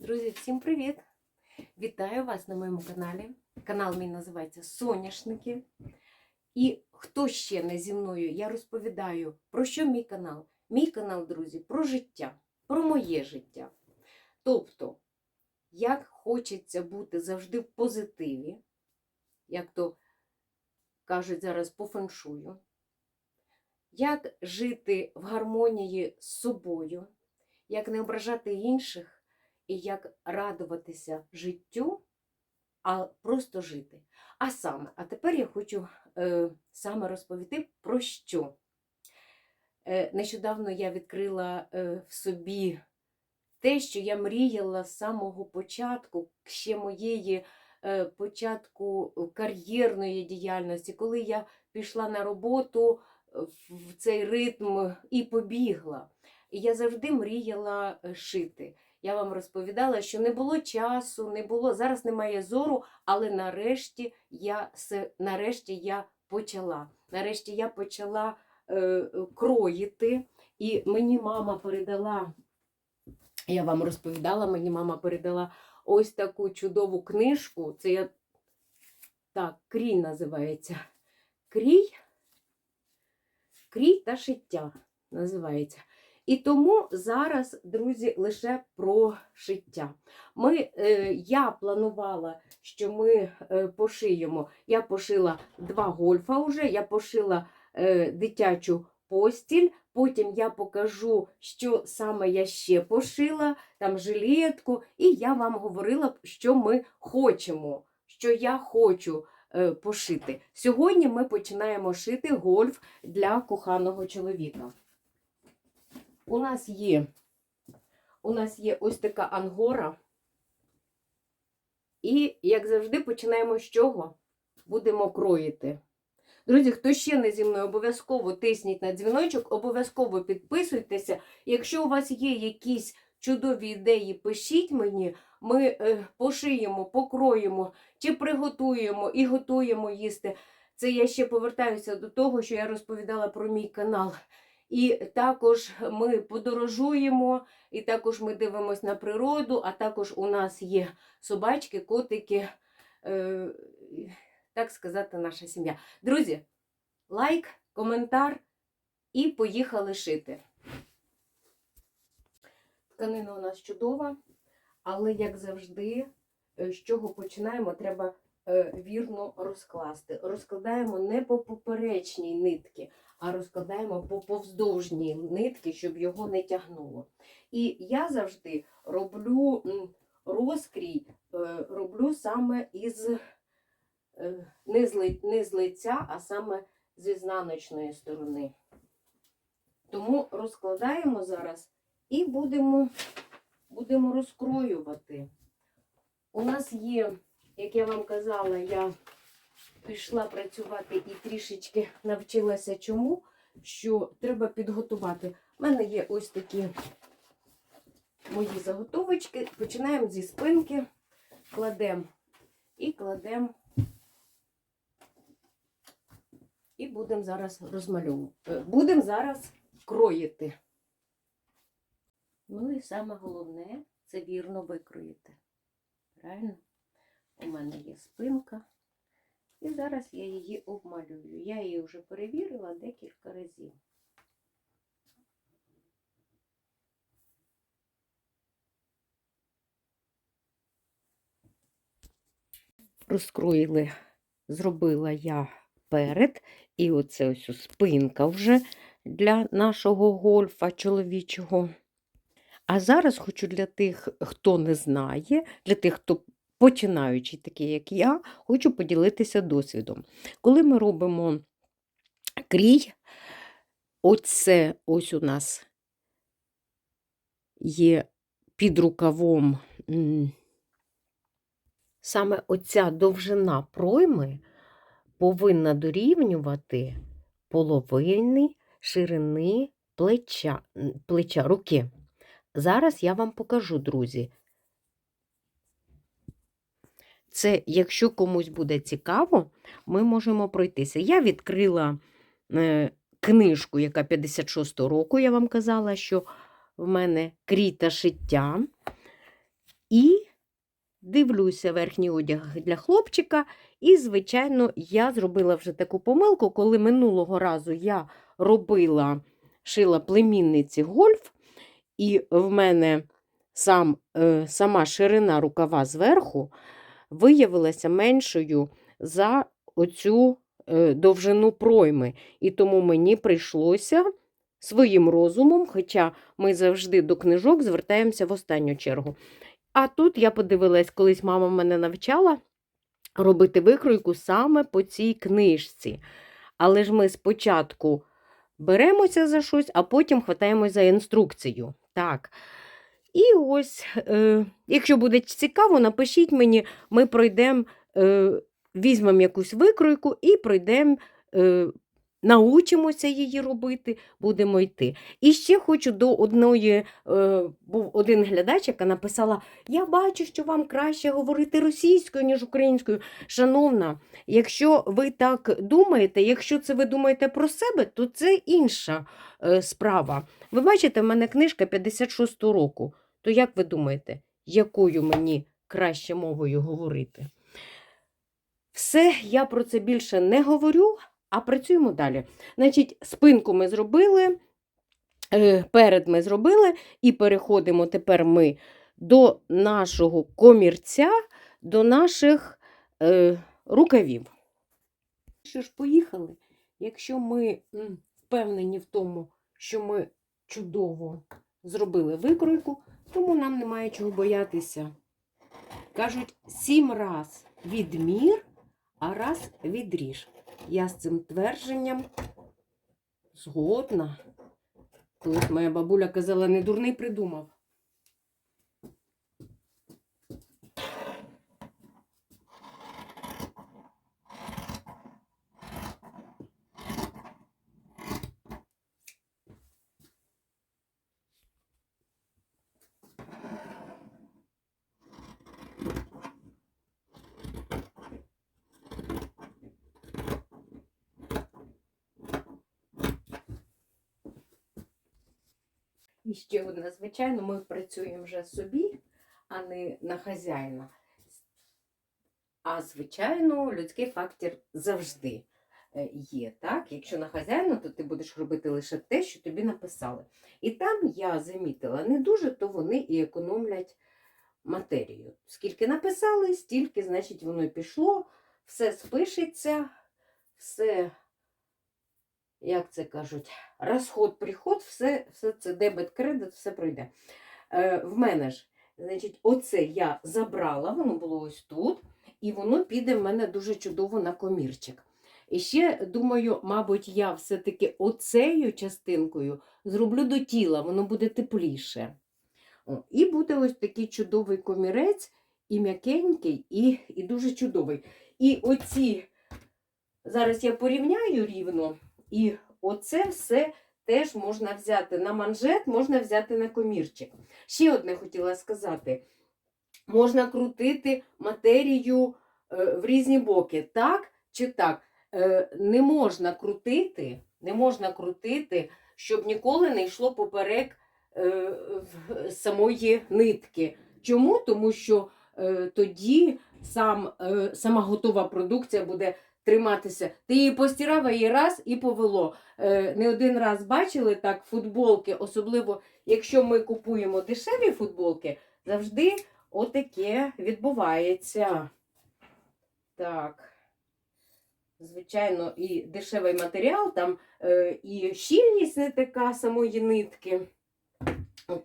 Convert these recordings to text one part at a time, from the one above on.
Друзі, всім привіт! Вітаю вас на моєму каналі. Канал мій називається Соняшники. І хто ще не зі мною, я розповідаю, про що мій канал? Мій канал, друзі, про життя, про моє життя. Тобто, як хочеться бути завжди в позитиві, як то кажуть зараз по феншую, як жити в гармонії з собою, як не ображати інших і як радуватися життю, а просто жити. А саме, а тепер я хочу е, саме розповісти про що. Е, нещодавно я відкрила е, в собі те, що я мріяла з самого початку, ще моєї е, початку кар'єрної діяльності, коли я пішла на роботу в цей ритм і побігла. І я завжди мріяла е, шити. Я вам розповідала, що не було часу, не було, зараз немає зору, але нарешті я, нарешті я почала. Нарешті я почала е, кроїти, і мені мама передала, я вам розповідала, мені мама передала ось таку чудову книжку. Це я так, крій називається. Крій, крій та шиття називається. І тому зараз, друзі, лише про шиття. Ми, е, я планувала, що ми е, пошиємо. Я пошила два гольфа вже, я пошила е, дитячу постіль. Потім я покажу, що саме я ще пошила, там жилетку, і я вам говорила, що ми хочемо, що я хочу е, пошити. Сьогодні ми починаємо шити гольф для коханого чоловіка. У нас є, у нас є ось така ангора. І, як завжди, починаємо з чого? Будемо кроїти. Друзі, хто ще не зі мною, обов'язково тисніть на дзвіночок, обов'язково підписуйтеся. Якщо у вас є якісь чудові ідеї, пишіть мені, ми е, пошиємо, покроїмо чи приготуємо і готуємо їсти. Це я ще повертаюся до того, що я розповідала про мій канал. І також ми подорожуємо, і також ми дивимося на природу, а також у нас є собачки, котики, е, так сказати, наша сім'я. Друзі, лайк, коментар і поїхали шити. Тканина у нас чудова, але, як завжди, е, з чого починаємо, треба вірно розкласти. Розкладаємо не по поперечній нитки, а розкладаємо по повздовжній нитки, щоб його не тягнуло. І я завжди роблю розкрій, е, роблю саме із е, не з, лиця, а саме з ізнаночної сторони. Тому розкладаємо зараз і будемо, будемо розкроювати. У нас є, як я вам казала, я пішла працювати і трішечки навчилася чому, що треба підготувати. У мене є ось такі мої заготовочки. Починаємо зі спинки, кладемо і кладемо. І будемо зараз розмальовувати. Будемо зараз кроїти. Ну і саме головне це вірно викроїти. Правильно? У мене є спинка. І зараз я її обмалюю. Я її вже перевірила декілька разів. Розкроїли, зробила я перед, і оце ось спинка вже для нашого гольфа чоловічого. А зараз хочу для тих, хто не знає, для тих, хто починаючий, такий як я, хочу поділитися досвідом. Коли ми робимо крій, оце ось у нас є під рукавом саме оця довжина пройми повинна дорівнювати половини ширини плеча, плеча руки. Зараз я вам покажу, друзі. Це, якщо комусь буде цікаво, ми можемо пройтися. Я відкрила е, книжку, яка 56 року, я вам казала, що в мене крій та шиття. І дивлюся верхній одяг для хлопчика. І, звичайно, я зробила вже таку помилку, коли минулого разу я робила, шила племінниці гольф, і в мене сам, е, сама ширина рукава зверху виявилася меншою за оцю е, довжину пройми. І тому мені прийшлося своїм розумом, хоча ми завжди до книжок звертаємося в останню чергу. А тут я подивилась, колись мама мене навчала робити викройку саме по цій книжці. Але ж ми спочатку беремося за щось, а потім хватаємось за інструкцію. Так. І ось, е, якщо буде цікаво, напишіть мені, ми пройдемо, е, візьмемо якусь викройку і пройдемо, е, научимося її робити, будемо йти. І ще хочу до одної, був один глядач, яка написала: Я бачу, що вам краще говорити російською, ніж українською. Шановна, якщо ви так думаєте, якщо це ви думаєте про себе, то це інша справа. Ви бачите, в мене книжка 56 року. То як ви думаєте, якою мені краще мовою говорити? Все, я про це більше не говорю, а працюємо далі. Значить, спинку ми зробили, е, перед ми зробили, і переходимо тепер ми до нашого комірця, до наших е, рукавів. Що ж, поїхали? Якщо ми впевнені в тому, що ми чудово зробили викройку, тому нам немає чого боятися. Кажуть, сім раз відмір, а раз відріж. Я з цим твердженням згодна. Колись моя бабуля казала, не дурний придумав. І ще одне, звичайно, ми працюємо вже собі, а не на хазяїна. А, звичайно, людський фактор завжди е, є. так? Якщо на хазяїна, то ти будеш робити лише те, що тобі написали. І там я замітила, не дуже, то вони і економлять матерію. Скільки написали, стільки, значить, воно і пішло, все спишеться, все, як це кажуть, розход, приход, все, все це дебет, кредит, все пройде. Е, в мене ж, значить, оце я забрала, воно було ось тут, і воно піде в мене дуже чудово на комірчик. І ще, думаю, мабуть, я все-таки оцею частинкою зроблю до тіла, воно буде тепліше. О, і буде ось такий чудовий комірець, і м'якенький, і, і дуже чудовий. І оці, зараз я порівняю рівно, і оце все теж можна взяти на манжет, можна взяти на комірчик. Ще одне хотіла сказати: можна крутити матерію е, в різні боки, так чи так. Е, не можна крутити, не можна крутити, щоб ніколи не йшло поперек е, самої нитки. Чому? Тому що тоді сам, сама готова продукція буде триматися. Ти її постирав, її раз і повело. Е, не один раз бачили так футболки, особливо якщо ми купуємо дешеві футболки, завжди отаке відбувається. Так. Звичайно, і дешевий матеріал, там е, і щільність не така самої нитки.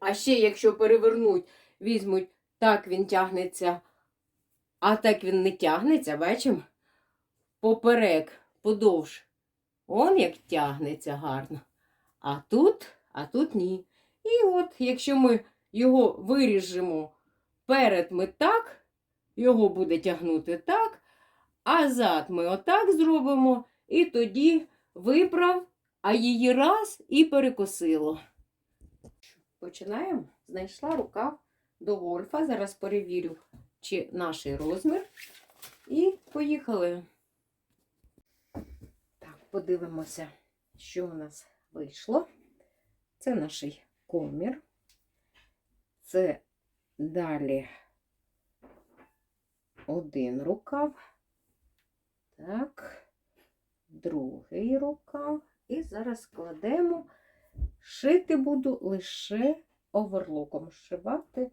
А ще, якщо перевернуть, візьмуть, так він тягнеться, а так він не тягнеться, бачимо? Поперек, подовж. Он як тягнеться гарно. А тут, а тут ні. І от, якщо ми його виріжемо перед ми так, його буде тягнути так, а зад ми отак зробимо, і тоді виправ, а її раз і перекосило. Починаємо. Знайшла рукав до гольфа. Зараз перевірю, чи наш розмір. І поїхали. Подивимося, що у нас вийшло. Це наш комір. Це далі один рукав. Так, другий рукав. І зараз кладемо. Шити буду лише оверлоком шивати.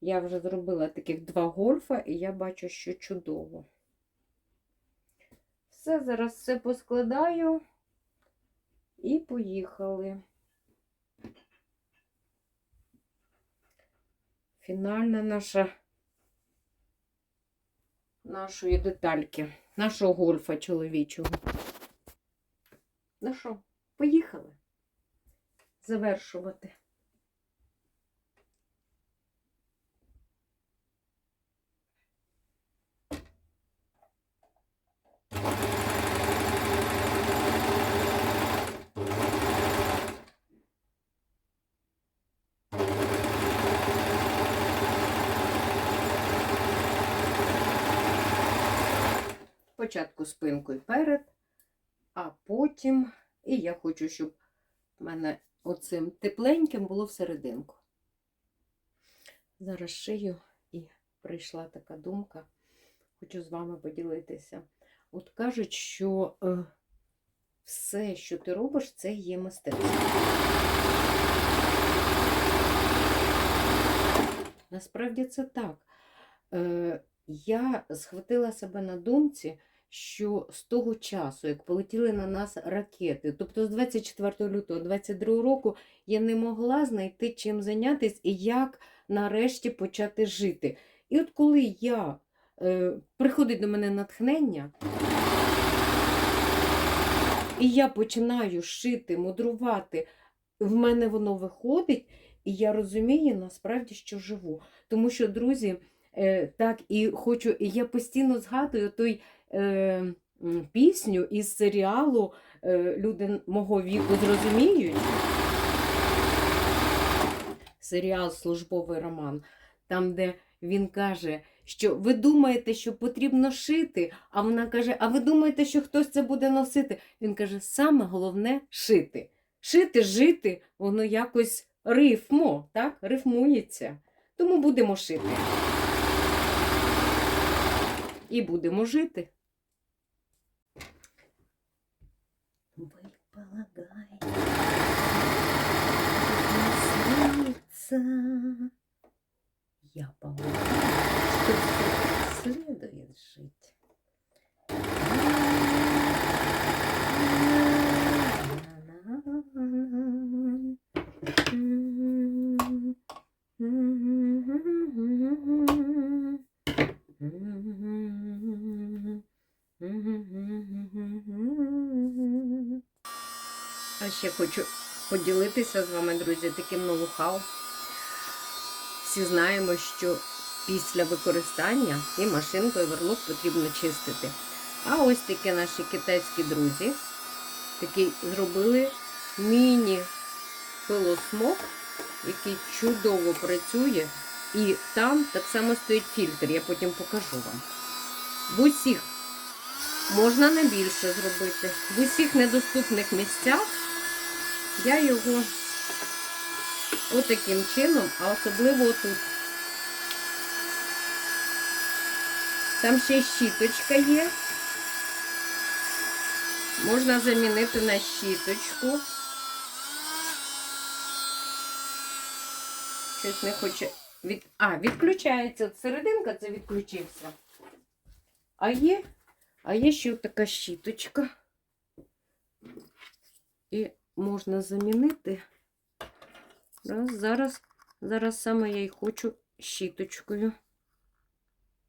Я вже зробила таких два гольфа, і я бачу, що чудово. Все, зараз все поскладаю і поїхали. Фінальна наша нашої детальки, нашого гольфа чоловічого. Ну що, поїхали завершувати. Спочатку спинкою перед, а потім, і я хочу, щоб в мене оцим тепленьким було всерединку. Зараз шию і прийшла така думка, хочу з вами поділитися. От кажуть, що е, все, що ти робиш, це є мистецтво. Насправді це так. Е, я схватила себе на думці, що з того часу, як полетіли на нас ракети, тобто з 24 лютого 22 року, я не могла знайти чим зайнятися і як нарешті почати жити. І от коли я е, приходить до мене натхнення, і я починаю шити, мудрувати, в мене воно виходить, і я розумію насправді, що живу. Тому що, друзі, е, так і хочу, і я постійно згадую той е, пісню із серіалу е, Люди мого віку зрозуміють. Серіал Службовий роман, там, де він каже, що ви думаєте, що потрібно шити, а вона каже: А ви думаєте, що хтось це буде носити? Він каже: саме головне шити. Шити, жити, воно якось рифмо, так? Рифмується. Тому будемо шити. І будемо жити. Полагаєте, снится. Я полагаю, что следует жить. А ще хочу поділитися з вами, друзі, таким ноу-хау. Всі знаємо, що після використання і машинку, і верлок потрібно чистити. А ось такі наші китайські друзі такий зробили міні-пилосмок, який чудово працює. І там так само стоїть фільтр, я потім покажу вам. В усіх можна не більше зробити. В усіх недоступних місцях я його отаким чином, а особливо отут. Там ще щіточка є. Можна замінити на щіточку. Щось не хоче від... А, відключається. Серединка це відключився. А є, а є ще така щіточка. І можна замінити. Раз, зараз, зараз саме я й хочу щіточкою.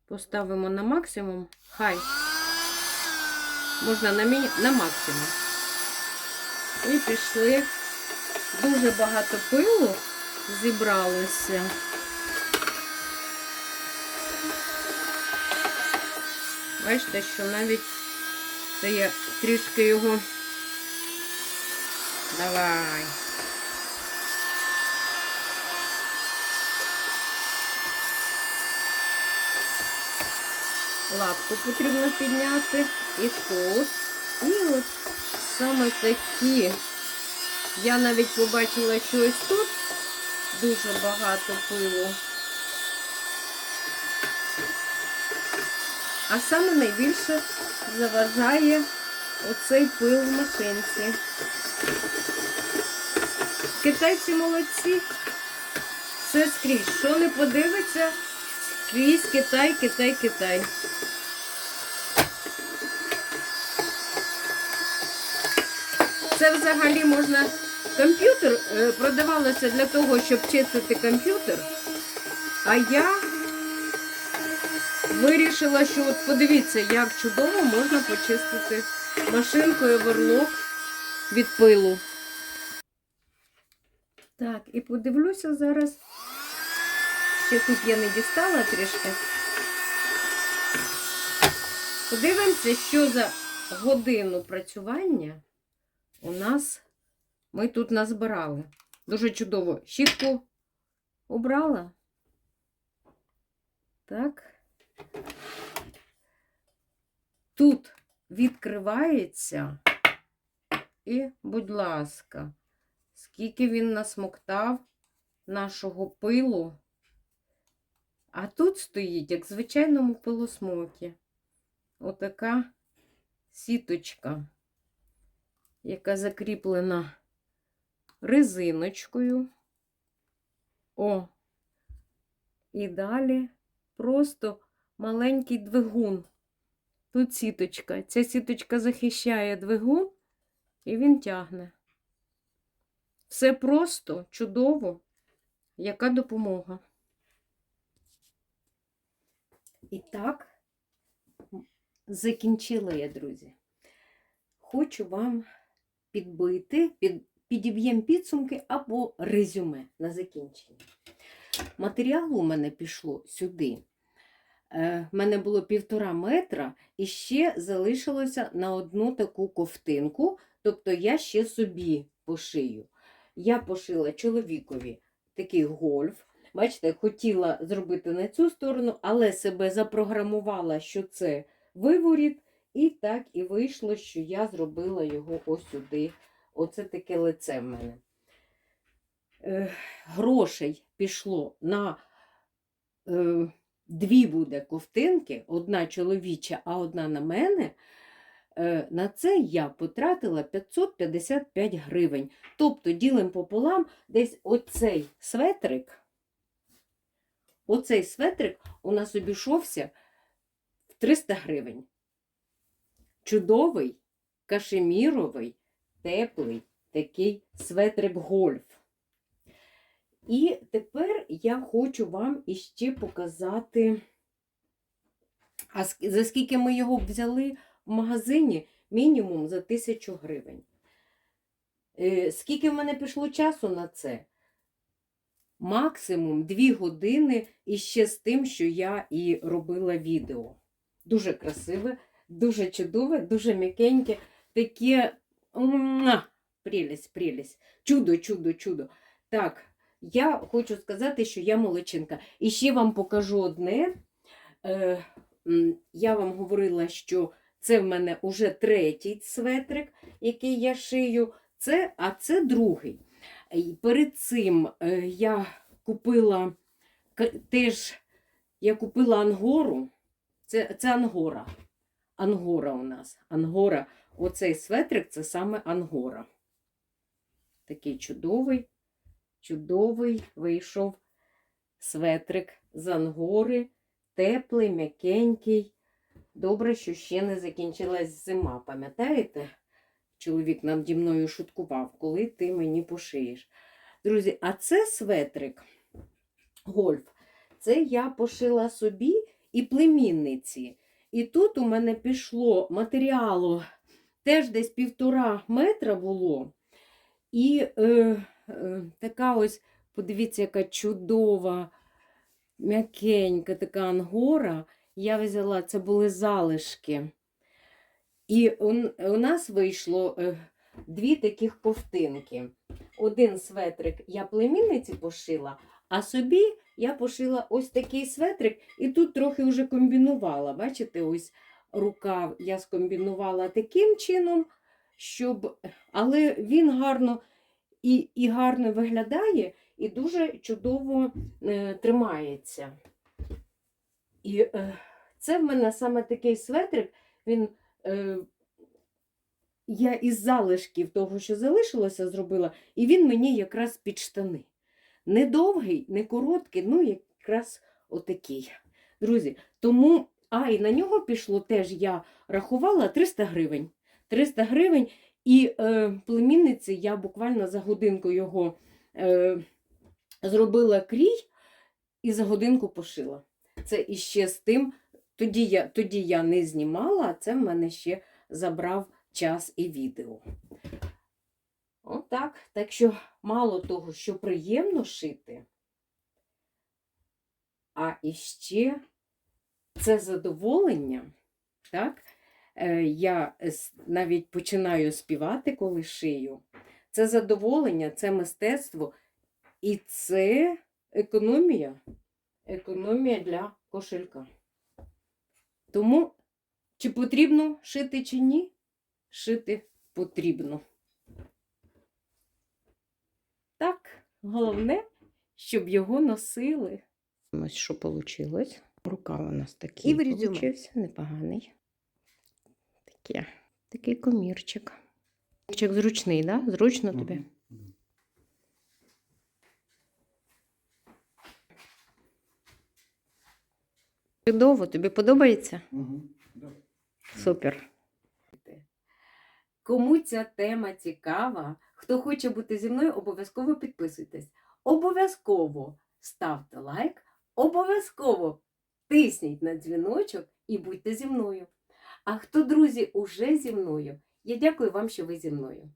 Поставимо на максимум. Хай. Можна на, міні... на максимум. І пішли. Дуже багато пилу зібралося. Бачите, що навіть це я трішки його. Давай. Лапку потрібно підняти і тут. І от саме такі. Я навіть побачила, що ось тут дуже багато пилу. А саме найбільше заважає оцей пил в машинці. Китайці молодці. Все скрізь. Що не подивиться, скрізь Китай, Китай, Китай. Це взагалі можна. Комп'ютер е, продавалося для того, щоб чистити комп'ютер. А я вирішила, що от подивіться, як чудово можна почистити машинкою верлок від пилу. Так, і подивлюся зараз. Ще тут я не дістала трішки. Подивимося, що за годину працювання у нас ми тут назбирали. Дуже чудово. Щітку обрала. Так. Тут відкривається. І, будь ласка, скільки він насмоктав нашого пилу. А тут стоїть, як в звичайному пилосмокі, отака сіточка, яка закріплена резиночкою. О, і далі просто маленький двигун. Тут сіточка. Ця сіточка захищає двигун, і він тягне. Все просто, чудово. Яка допомога? І так, закінчила я, друзі. Хочу вам підбити, під, підіб'єм підсумки або резюме на закінчення. Матеріалу у мене пішло сюди. Е, в мене було півтора метра і ще залишилося на одну таку ковтинку, тобто я ще собі пошию. Я пошила чоловікові такий гольф. Бачите, хотіла зробити на цю сторону, але себе запрограмувала, що це виворіт, і так і вийшло, що я зробила його ось сюди. Оце таке лице в мене. Е, грошей пішло на е, дві буде ковтинки, одна чоловіча, а одна на мене. Е, на це я потратила 555 гривень. Тобто ділим пополам десь оцей светрик, оцей светрик у нас обійшовся в 300 гривень. Чудовий, кашеміровий, теплий такий светрик гольф. І тепер я хочу вам іще показати, а за скільки ми його взяли в магазині мінімум за 1000 гривень. Е, Скільки в мене пішло часу на це? Максимум 2 години і ще з тим, що я і робила відео. Дуже красиве, дуже чудове, дуже м'якеньке, таке прелість, прелість. Чудо, чудо, чудо. Так, я хочу сказати, що я молодчинка. І ще вам покажу одне. Е, я вам говорила, що це в мене уже третій светрик, який я шию. Це, а це другий. І перед цим е, я купила теж я купила ангору. Це, це ангора. Ангора у нас. Ангора. Оцей светрик це саме ангора. Такий чудовий, чудовий вийшов светрик з ангори. Теплий, м'якенький. Добре, що ще не закінчилась зима. Пам'ятаєте? Чоловік наді мною шуткував, коли ти мені пошиєш. Друзі, а це светрик гольф. Це я пошила собі і племінниці. І тут у мене пішло матеріалу теж десь півтора метра було. І е, е, така ось, подивіться, яка чудова, м'якенька така ангора. Я взяла, це були залишки. І у, у нас вийшло е, дві таких ковтинки. Один светрик я племінниці пошила, а собі я пошила ось такий светрик, і тут трохи вже комбінувала. Бачите, ось рукав я скомбінувала таким чином, щоб. Але він гарно і, і гарно виглядає, і дуже чудово е, тримається. І е, Це в мене саме такий светрик, він. Е, я із залишків того, що залишилося, зробила, і він мені якраз під штани. Не довгий, не короткий, ну якраз отакий. Друзі, тому, а і на нього пішло теж, я рахувала 300 гривень. 300 гривень, і е, племінниці я буквально за годинку його е, зробила крій і за годинку пошила. Це іще з тим, тоді я, тоді я не знімала, а це в мене ще забрав час і відео. Отак. Так що мало того, що приємно шити, а іще це задоволення. Так? Е, Я навіть починаю співати, коли шию. Це задоволення, це мистецтво і це економія. Економія для кошелька. Тому, чи потрібно шити, чи ні? Шити потрібно. Так, головне, щоб його носили. Ось що вийшло. Рукав у нас такий І непоганий. Таке, такий комірчик. Комірчик зручний, да? Зручно тобі? Чудово, тобі подобається? Супер. Кому ця тема цікава, хто хоче бути зі мною, обов'язково підписуйтесь. Обов'язково ставте лайк, обов'язково тисніть на дзвіночок і будьте зі мною. А хто, друзі, уже зі мною, я дякую вам, що ви зі мною.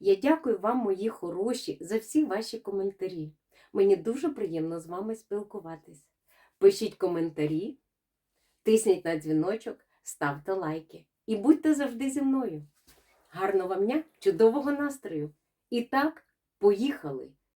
Я дякую вам, мої хороші, за всі ваші коментарі. Мені дуже приємно з вами спілкуватись. Пишіть коментарі, тисніть на дзвіночок, ставте лайки і будьте завжди зі мною. Гарного вам дня, чудового настрою! І так, поїхали!